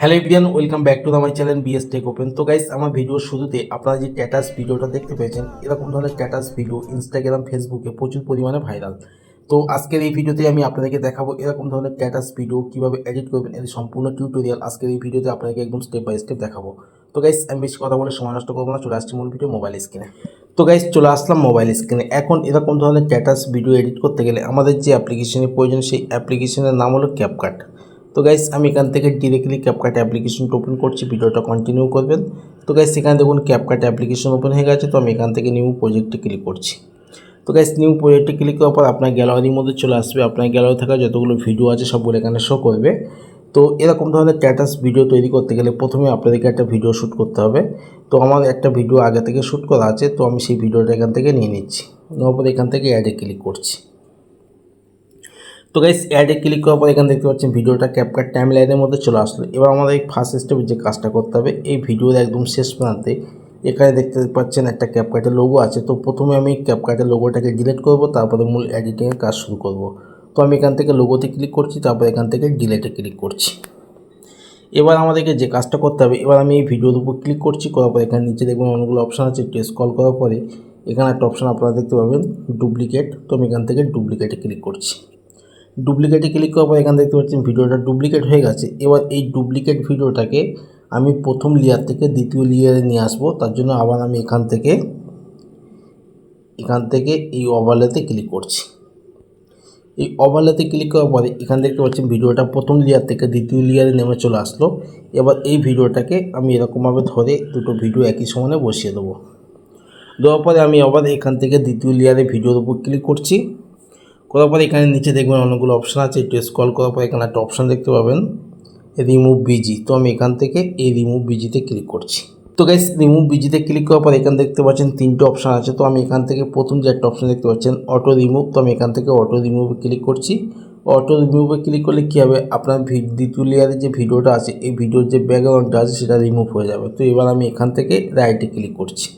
Hello everyone welcome back to আমার channel B S tech open তো guys আমার ভিডিওর শুরুতে আপনারা যে ট্যাটাস ভিডিওটা দেখতে পেয়েছেন, এরকম ধরনের ট্যাটাস ভিডিও ইনস্টাগ্রাম ফেসবুকে প্রচুর পরিমাণে ভাইরাল তো আজকের এই ভিডিওতে আমি আপনাদেরকে দেখাবো এরকম ধরনের ট্যাটাস ভিডিও কীভাবে এডিট করবেন, এর সম্পূর্ণ টিউটোরিয়াল আজকের এই ভিডিওতে আপনাদেরকে একদম স্টেপ বাই স্টেপ দেখাবো। তো গাইস আমি বেশি কথা বলে সময় নষ্ট করব না, চলে আসছি মূল ভিডিও মোবাইল স্ক্রিনে তো গাইস চলে আসলাম মোবাইল স্ক্রিনে এখন এরকম ধরনের স্ট্যাটাস ভিডিও এডিট করতে গেলে আমাদের যে অ্যাপ্লিকেশনের প্রয়োজন, সেই অ্যাপ্লিকেশনের নাম হলো ক্যাপকাট তো গাইস আমি এখান থেকে ডিরেক্টলি ক্যাপকাট অ্যাপ্লিকেশনটা ওপেন করছি ভিডিওটা কন্টিনিউ করবেন। তো গাইস এখানে দেখুন ক্যাপকাট অ্যাপ্লিকেশন ওপেন হয়ে গেছে, তো আমি এখান থেকে নিউ প্রজেক্টে ক্লিক করছি। তো গাইস নিউ প্রজেক্টে ক্লিক করার পর আপনার গ্যালারির মধ্যে চলে আসবে। আপনার গ্যালারি থাকা যতগুলো ভিডিও আছে, সবগুলো এখানে শো করবে। তো এরকম ধরনের স্ট্যাটাস ভিডিও তৈরি করতে গেলে প্রথমে আপনাদেরকে একটা ভিডিও শ্যুট করতে হবে। তো আমার একটা ভিডিও আগে থেকে শ্যুট করা আছে, তো আমি সেই ভিডিওটা এখান থেকে নিয়ে নিচ্ছি। নেওয়ার পর এখান থেকে অ্যাডে ক্লিক করছি। তো গাইস অ্যাডে ক্লিক করার পর এখানে দেখতে পাচ্ছেন ভিডিওটা ক্যাপকাট টাইম লাইনের মধ্যে চলে আসলো। এবার আমাদের এই ফার্স্ট স্টেপে যে কাজটা করতে হবে, এই ভিডিওর একদম শেষ প্রান্তে এখানে দেখতে পাচ্ছেন একটা ক্যাপকাটের লোগো আছে। তো প্রথমে আমি ক্যাপকাটের লোগোটাকে ডিলিট করব, তারপরে মূল এডিটিংয়ের কাজ শুরু করব। তো আমি এখান থেকে লোগোতে ক্লিক করছি, তারপর এখান থেকে ডিলেটে ক্লিক করছি। এবার আমাদেরকে যে কাজটা করতে হবে, এবার আমি এই ভিডিওর উপর ক্লিক করছি, করার পর এখানে নিচে দেখবেন অনেকগুলো অপশান আছে, একটু স্ক্রল করার পরে এখানে একটা অপশান আপনারা দেখতে পাবেন ডুপ্লিকেট তো আমি এখান থেকে ডুপ্লিকেটে ক্লিক করছি। ডুপ্লিকেটে ক্লিক করার পর এখানে দেখতে পাচ্ছেন ভিডিওটা ডুপ্লিকেট হয়ে গেছে। এবার এই ডুপ্লিকেট ভিডিওটাকে আমি প্রথম লেয়ার থেকে দ্বিতীয় লেয়ারে নিয়ে আসব, তার জন্য আবার আমি এখান থেকে এখান থেকে এই ওভারলেতে ক্লিক করছি। এই ওভারলেতে ক্লিক করার পরে এখানে দেখতে পাচ্ছেন ভিডিওটা প্রথম লেয়ার থেকে দ্বিতীয় লেয়ারে নেমে চলে আসলো। এবার এই ভিডিওটাকে আমি এরকমভাবে ধরে দুটো ভিডিও একই সমানে বসিয়ে দেবো। দেওয়ার পরে আমি আবার এখান থেকে দ্বিতীয় লেয়ারে ভিডিওর উপর ক্লিক করছি। করার পরে এখানে নিচে দেখবেন অনেকগুলো অপশান আছে, একটু স্ক্রল করার পরে এখানে একটা অপশান দেখতে পাবেন রিমুভ বিজি তো আমি এখান থেকে এই রিমুভ বিজিতে ক্লিক করছি। তো গাইস রিমুভ বিজিতে ক্লিক করার পর এখানে দেখতে পাচ্ছেন তিনটে অপশান আছে। তো আমি এখান থেকে প্রথম যে একটা অপশান দেখতে পাচ্ছেন অটো রিমুভ তো আমি এখান থেকে অটো রিমুভে ক্লিক করছি। অটো রিমুভে ক্লিক করলে কী হবে? আপনার দ্বিতীয় লেয়ারে যে ভিডিওটা আছে, এই ভিডিওর যে ব্যাকগ্রাউন্ডটা আছে, সেটা রিমুভ হয়ে যাবে। তো এবার আমি এখান থেকে রাইটে ক্লিক করছি।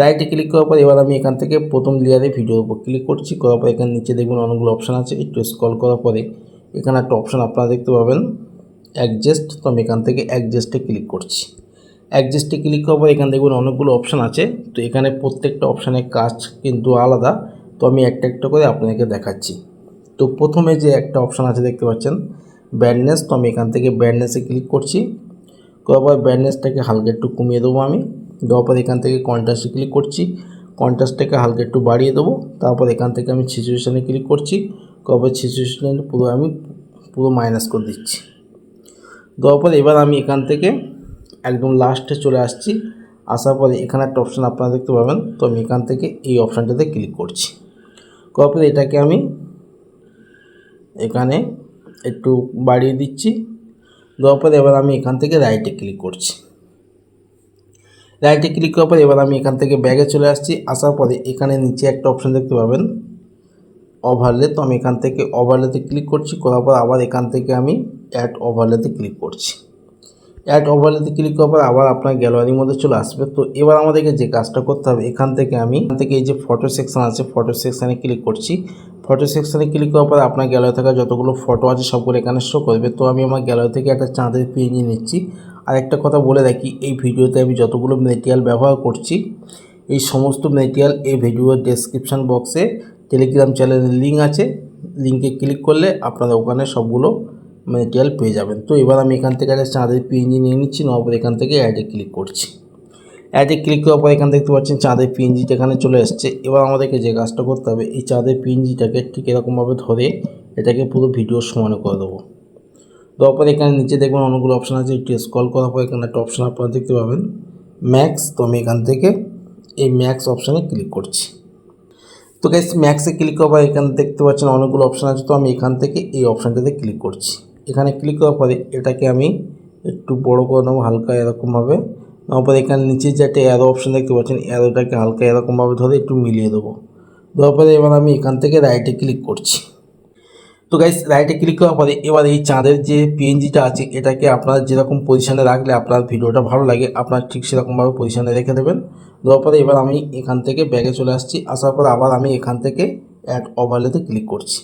রাইটে ক্লিক করার পর এবার আমি এখান থেকে প্রথম লেয়ারে ভিডিওর উপর ক্লিক করছি। করার পর এখানে নিচে দেখবেন অনেকগুলো অপশান আছে। একটু স্ক্রল করার পরে এখানে একটা অপশান আপনারা দেখতে পাবেন অ্যাডজাস্ট তো আমি এখান থেকে অ্যাডজাস্টে ক্লিক করছি। অ্যাডজাস্টে ক্লিক পর এখানে দেখবেন অনেকগুলো অপশান আছে। তো এখানে প্রত্যেকটা অপশানের কাজ কিন্তু আলাদা। তো আমি একটা একটা করে আপনাদেরকে দেখাচ্ছি। তো প্রথমে যে একটা অপশান আছে দেখতে পাচ্ছেন ব্যান্ডনেস তো আমি এখান থেকে ব্যান্ডনেসে ক্লিক করছি। করার পর ব্যান্ডনেসটাকে হালকা একটু কমিয়ে দেবো আমি। দেওয়ার পর এখান থেকে কন্ট্রাস্টে ক্লিক করছি। কন্ট্রাস্টটাকে হালকা একটু বাড়িয়ে দেবো। তারপর এখান থেকে আমি সিচুয়েশানে ক্লিক করছি। পর সিচুয়েশানে পুরো আমি পুরো মাইনাস করে দিচ্ছি। দেওয়ার পর এবার আমি এখান থেকে একদম লাস্টে চলে আসছি। আসার পরে এখানে একটা অপশান আপনারা দেখতে পাবেন। তো আমি এখান থেকে এই অপশানটাতে ক্লিক করছি। করার পরে এটাকে আমি এখানে একটু বাড়িয়ে দিচ্ছি। দেওয়ার পরে এবার আমি এখান থেকে রাইটে ক্লিক করছি। রাইটে ক্লিক করার পরে এবার আমি এখান থেকে ব্যাগে চলে আসছি। আসার পরে এখানে নিচে একটা অপশান দেখতে পাবেন। ওভারলে তো আমি এখান থেকে ওভারলেতে ক্লিক করছি। করার পর আবার এখান থেকে আমি অ্যাড ওভারলেতে ক্লিক করছি। অ্যাড ওভারলেতে ক্লিক করার পর আবার আপনার গ্যালারির মধ্যে চলে আসবে। তো এবার আমাদেরকে যে কাজটা করতে হবে, এখান থেকে আমি, এখান থেকে এই যে ফটো সেকশন আছে ফটো সেকশানে ক্লিক করছি। ফটো সেকশানে ক্লিক করার পর আপনার গ্যালারি থাকা যতগুলো ফটো আছে সবগুলো এখানে শো করবে। তো আমি আমার গ্যালারি থেকে একটা চাঁদের পিএনজি নিচ্ছি। আর একটা কথা বলে রাখি, এই ভিডিওতে আমি যতগুলো মেটেরিয়াল ব্যবহার করছি, এই সমস্ত মেটেরিয়াল এই ভিডিওর ডেসক্রিপশান বক্সে টেলিগ্রাম চ্যানেলের লিঙ্ক আছে। লিঙ্কে ক্লিক করলে আপনারা ওখানে সবগুলো মেটেরিয়াল পেয়ে যাবেন। তো এবার আমি এখান থেকে একটা চাঁদের পিএনজি নিয়ে নিচ্ছি, নেওয়ার পর এখান থেকে অ্যাডে ক্লিক করছি। অ্যাডে ক্লিক করার পর এখান দেখতে পাচ্ছেন চাঁদের পিএনজিটা এখানে চলে এসছে। এবার আমাদেরকে যে কাজটা করতে হবে, এই চাঁদের পিএনজিটাকে ঠিক এরকমভাবে ধরে এটাকে পুরো ভিডিও সমানে করে দেবো। দেওয়ার পর এখানে নিচে দেখবেন অনেকগুলো অপশান আছে, একটু স্ক্রল করার পর এখানে একটা অপশান আপনারা দেখতে পাবেন ম্যাক্স তো আমি এখান থেকে এই ম্যাক্স অপশানে ক্লিক করছি। তো গাইস ম্যাক্সে ক্লিক করার এখানে দেখতে পাচ্ছেন অনেকগুলো অপশান আছে, তো আমি এখান থেকে এই অপশানটাতে ক্লিক করছি। এখানে ক্লিক করার পরে এটাকে আমি একটু বড় করে নেব, হালকা এরকমভাবে। নেওয়ার পরে এখানে নিচে যে একটা অ্যারো অপশান দেখতে পাচ্ছেন অ্যারোটাকে হালকা এরকমভাবে ধরে একটু মিলিয়ে দেবো। দেওয়ার পরে এবার আমি এখান থেকে রাইটে ক্লিক করছি। তো গাইস রাইটে ক্লিক করার পরে এবার এই চাঁদের যে পিএনজিটা আছে, এটাকে আপনার যেরকম পজিশানে রাখলে আপনার ভিডিওটা ভালো লাগে, আপনার ঠিক সেরকমভাবে পজিশানে রেখে দেবেন। দেওয়ার পরে এবার আমি এখান থেকে ব্যাগে চলে আসছি, আসার পর আবার আমি এখান থেকে অ্যাড ওভারলেতে ক্লিক করছি।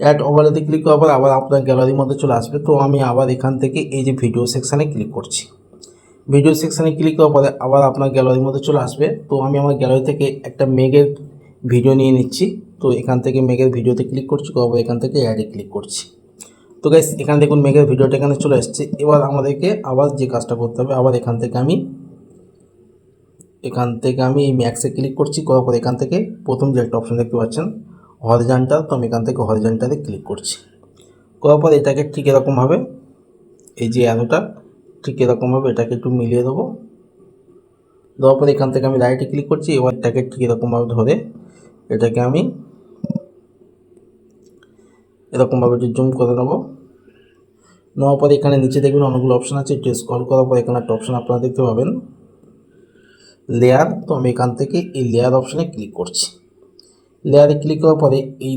অ্যাড ওভারলেতে ক্লিক করার পর আবার আপনার গ্যালারির মধ্যে চলে আসবে। তো আমি আবার এখান থেকে এই যে ভিডিও সেকশানে ক্লিক করছি। ভিডিও সেকশানে ক্লিক করার পরে আবার আপনার গ্যালারির মধ্যে চলে আসবে। তো আমি আমার গ্যালারি থেকে একটা মেঘের ভিডিও নিয়ে নিচ্ছি। তো এখান থেকে মেঘের ভিডিওতে ক্লিক করছি, করার এখান থেকে অ্যাডে ক্লিক করছি। তো গাইস এখানে দেখুন মেঘের ভিডিওটা এখানে চলে এসছে। এবার আমাদেরকে আবার যে কাজটা করতে হবে, আবার এখান থেকে আমি, এখান থেকে আমি এই ম্যাক্সে ক্লিক করছি। করার পর এখান থেকে প্রথম যে একটা অপশন দেখতে পাচ্ছেন হরিজন্টাল তো আমি এখান থেকে হরিজন্টালে ক্লিক করছি। করার পর এটাকে ঠিক এরকমভাবে, এই যে অ্যারোটা, ঠিক এরকমভাবে এটাকে একটু মিলিয়ে দেবো। দেওয়ার পর এখান থেকে আমি রাইটে ক্লিক করছি, এবার এটাকে ঠিক এরকমভাবে ধরে এটাকে আমি এরকমভাবে একটু জুম করে নেব। নেওয়ার পরে এখানে নিচে দেখবেন অনেকগুলো অপশান আছে, একটু স্ক্রল করার পর এখানে একটা অপশান আপনারা দেখতে পাবেন। লেয়ার তো আমি এখান থেকে এই লেয়ার অপশানে ক্লিক করছি। লেয়ারে ক্লিক করার পরে এই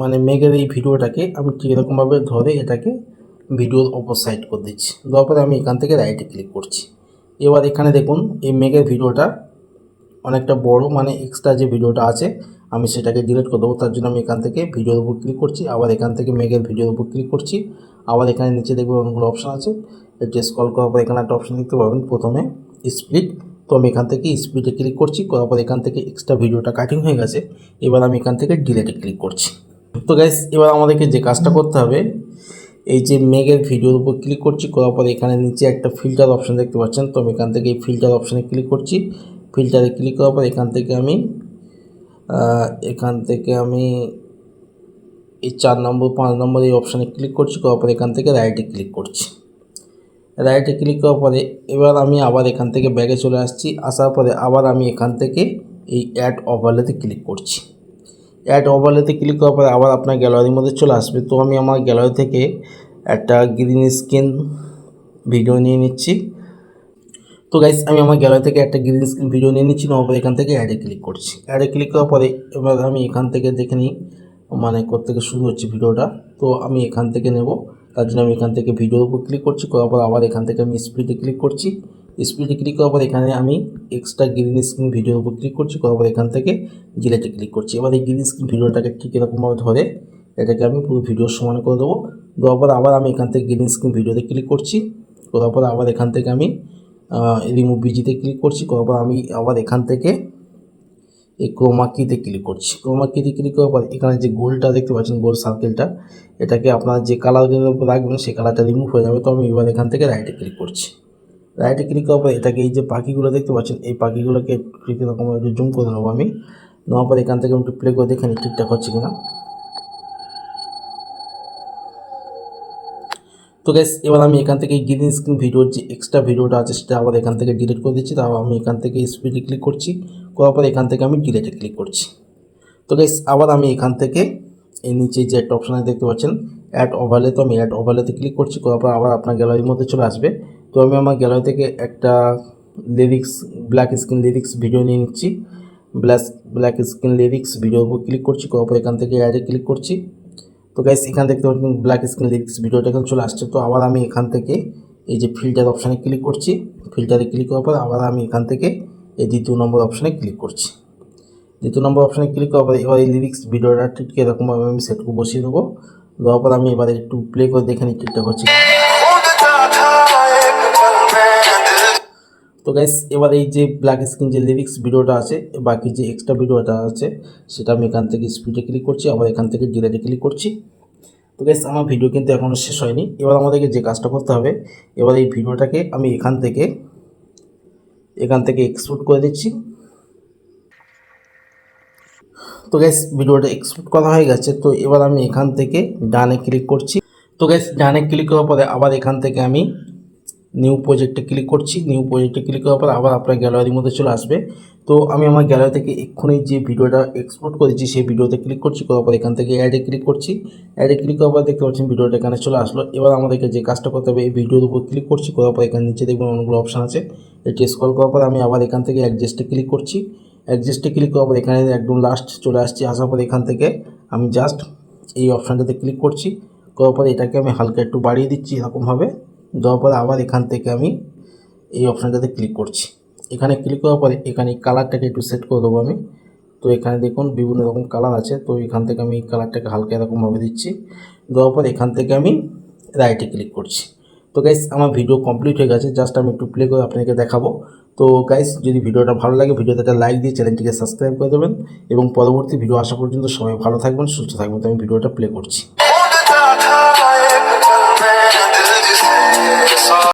মানে মেঘের এই ভিডিওটাকে আমি ঠিক ধরে এটাকে ভিডিওর অপর সাইড করে দিচ্ছি। দেওয়ার পরে আমি এখান থেকে রাইটে ক্লিক করছি। এবার এখানে দেখুন, এই মেঘের ভিডিওটা অনেকটা বড় মানে এক্সট্রা যে ভিডিওটা আছে, আমি সেটাকে ডিলিট করে দেবো। তার জন্য আমি এখান থেকে ভিডিওর উপর ক্লিক করছি, আবার এখান থেকে মেঘের ভিডিওর উপর ক্লিক করছি। আবার এখানে নিচে দেখবেন অনেকগুলো অপশান আছে। একটু স্ক্রল করার পর এখানে একটা অপশান দেখতে পাবেন। প্রথমে স্প্লিট তো আমি এখান থেকে স্পিডে ক্লিক করছি করার পর এখান থেকে এক্সট্রা ভিডিওটা কাটিং হয়ে গেছে। এবার আমি এখান থেকে ডিলেটে ক্লিক করছি। তো গাইস এবার আমাদেরকে যে কাজটা করতে হবে এই যে মেঘের ভিডিওর উপর ক্লিক করছি করার পর এখানে নিচে একটা ফিল্টার অপশন দেখতে পাচ্ছেন। তো আমি এখান থেকে এই ফিল্টার অপশানে ক্লিক করছি। ফিল্টারে ক্লিক করার পর এখান থেকে আমি এখান থেকে আমি এই চার নম্বর পাঁচ নম্বর এই অপশানে ক্লিক করছি। করার পর এখান থেকে রাইটে ক্লিক করছি। রাইটে ক্লিক করার পরে এবার আমি আবার এখান থেকে ব্যাগে চলে আসছি। আসার পরে আবার আমি এখান থেকে এই অ্যাড ওভারলেতে ক্লিক করছি। অ্যাড ওভারলেতে ক্লিক করার পরে আবার আপনার গ্যালারির মধ্যে চলে আসবে। তো আমি আমার গ্যালারি থেকে একটা গ্রিন স্ক্রিন ভিডিও নিয়ে নিচ্ছি। তো গাইস আমি আমার গ্যালারি থেকে একটা গ্রিন স্ক্রিন ভিডিও নিয়ে নিচ্ছি। পরে এখান থেকে অ্যাডে ক্লিক করছি। অ্যাডে ক্লিক করার পরে এবার আমি এখান থেকে দেখে নিই মানে থেকে শুরু হচ্ছে ভিডিওটা তো আমি এখান থেকে নেব। তার জন্য আমি এখান থেকে ভিডিওর উপর ক্লিক করছি, করার পর আবার এখান থেকে আমি স্পিডে ক্লিক করছি। স্পিডে ক্লিক করার পর এখানে আমি এক্সট্রা গ্রিন স্ক্রিন ভিডিওর উপর ক্লিক করছি, করার পর এখান থেকে জিলেটে ক্লিক করছি। এবার এই গ্রিন স্ক্রিন ভিডিওটাকে ঠিক এরকমভাবে ধরে এটাকে আমি পুরো ভিডিও সমান করে দেবো। দেওয়ার পর আবার আমি এখান থেকে গ্রিন স্ক্রিন ভিডিওতে ক্লিক করছি। করার পর আবার এখান থেকে আমি রিমুভ বিজিতে ক্লিক করছি। করার পর আমি আবার এখান থেকে এই ক্রোমা কিতে ক্লিক করছি। ক্রোমা কিতে ক্লিক করার পর এখানে যে গোলটা দেখতে পাচ্ছেন, গোল সার্কেলটা এটাকে আপনার যে কালার রাখবেন, সেই কালারটা রিমুভ হয়ে যাবে। তো আমি এবার এখান থেকে রাইটে ক্লিক করছি। রাইটে ক্লিক করার পর এটাকে এই যে পাখিগুলো দেখতে পাচ্ছেন, এই পাখিগুলোকে ঠিক এরকম একটু জুম করে নেব আমি। নেওয়ার পর এখান থেকে আমি একটু প্লে করে দেখে নিই, ঠিকঠাক হচ্ছে কিনা। তো গ্যাস এবার আমি এখান থেকে গ্রিন স্ক্রিন ভিডিওর যে এক্সট্রা ভিডিওটা আছে, সেটা আবার এখান থেকে ডিলিট করে দিচ্ছি। তারপর আমি এখান থেকে স্পিডে ক্লিক করছি। করার পর এখান থেকে আমি ডিলেটে ক্লিক করছি। তো গাইস আবার আমি এখান থেকে এই নিচে যে একটা অপশানে দেখতে পাচ্ছেন অ্যাড ওভারলে তো আমি অ্যাড ওভারলেতে ক্লিক করছি, করার পর আবার আপনার গ্যালারির মধ্যে চলে আসবে। তো আমি আমার গ্যালারি থেকে একটা lyrics black screen lyrics video নিয়ে নিচ্ছি। ব্ল্যাক ব্ল্যাক স্ক্রিন লিরিক্স ভিডিওর উপর ক্লিক করছি, করার পর এখান থেকে অ্যাডে ক্লিক করছি। তো গাইস এখান থেকে ব্ল্যাক স্ক্রিন লিরিক্স ভিডিওটা এখানে চলে আসছে। তো আবার আমি এখান থেকে এই যে ফিল্টার অপশানে ক্লিক করছি। ফিল্টারে ক্লিক করার পর আবার আমি এখান থেকে এই দ্বিতীয় নম্বর অপশানে ক্লিক করছি। দ্বিতীয় নম্বর অপশানে ক্লিক করার পর এবার এই লিরিক্স ভিডিওটা ঠিক এরকমভাবে আমি সেট করে বসিয়ে দেবো। দেওয়ার পর আমি এবার একটু প্লে করে দেখে নিই ঠিকঠাক হচ্ছে তো গাইস এবার এই যে ব্ল্যাক স্ক্রিন যে লিরিক্স ভিডিওটা আছে, বাকি যে এক্সট্রা ভিডিওটা আছে, সেটা আমি এখান থেকে স্পিডে ক্লিক করছি, আবার এখান থেকে ডিলেটে ক্লিক করছি। তো গাইস আমার ভিডিও কিন্তু এখনও শেষ হয়নি। এবার আমাদেরকে যে কাজটা করতে হবে, এবার এই ভিডিওটাকে আমি এখান থেকে এখান থেকে এক্সপোর্ট করে দিচ্ছি। তো গ্যাস ভিডিওটা এক্সপোর্ট করা হয়ে গেছে, তো এবার আমি এখান থেকে ডানে ক্লিক করছি। তো গ্যাস ডানে ক্লিক করার পরে আবার এখান থেকে আমি নিউ প্রজেক্টে ক্লিক করছি নিউ প্রজেক্টে ক্লিক করার পর আবার আপনার গ্যালারির মধ্যে চলে আসবে। তো আমি আমার গ্যালারি থেকে এক্ষুনি যে ভিডিওটা এক্সপোর্ট করেছি, সেই ভিডিওতে ক্লিক করছি, করার পর এখান থেকে অ্যাডে ক্লিক করছি। অ্যাডে ক্লিক করার পর দেখতে পাচ্ছেন ভিডিওটা এখানে চলে আসলো। এবার আমাদেরকে যে কাজটা করতে হবে, এই ভিডিওর উপর ক্লিক করছি, করার পর এখানে নিচে দেখবেন অনেকগুলো অপশান আছে। এটি স্কল করার পর আমি আবার এখান থেকে অ্যাডজাস্টে ক্লিক করছি। অ্যাডজাস্টে ক্লিক করার পর এখানে একদম লাস্ট চলে আসছি, আসার পর এখান থেকে আমি জাস্ট এই অপশানটাতে ক্লিক করছি। করার পর এটাকে আমি হালকা একটু বাড়িয়ে দিচ্ছি এরকমভাবে। দেওয়ার পর আবার এখান থেকে আমি এই অপশানটাতে ক্লিক করছি। এখানে ক্লিক করার পরে এখানে কালারটাকে একটু সেট করে দেবো আমি। তো এখানে দেখুন বিভিন্ন রকম কালার আছে, তো এখান থেকে আমি এই কালারটাকে হালকা এরকমভাবে দিচ্ছি। দেওয়ার পর এখান থেকে আমি রাইটে ক্লিক করছি। তো গাইস আমার ভিডিও কমপ্লিট হয়ে গেছে জাস্ট আমি একটু প্লে করে আপনাকে দেখাবো। তো গাইস যদি ভিডিওটা ভালো লাগে, ভিডিওতে একটা লাইক দিয়ে চ্যানেলটিকে সাবস্ক্রাইব করে দেবেন। এবং পরবর্তী ভিডিও আসা পর্যন্ত সবাই ভালো থাকবেন, সুস্থ থাকবেন। তো আমি ভিডিওটা প্লে করছি।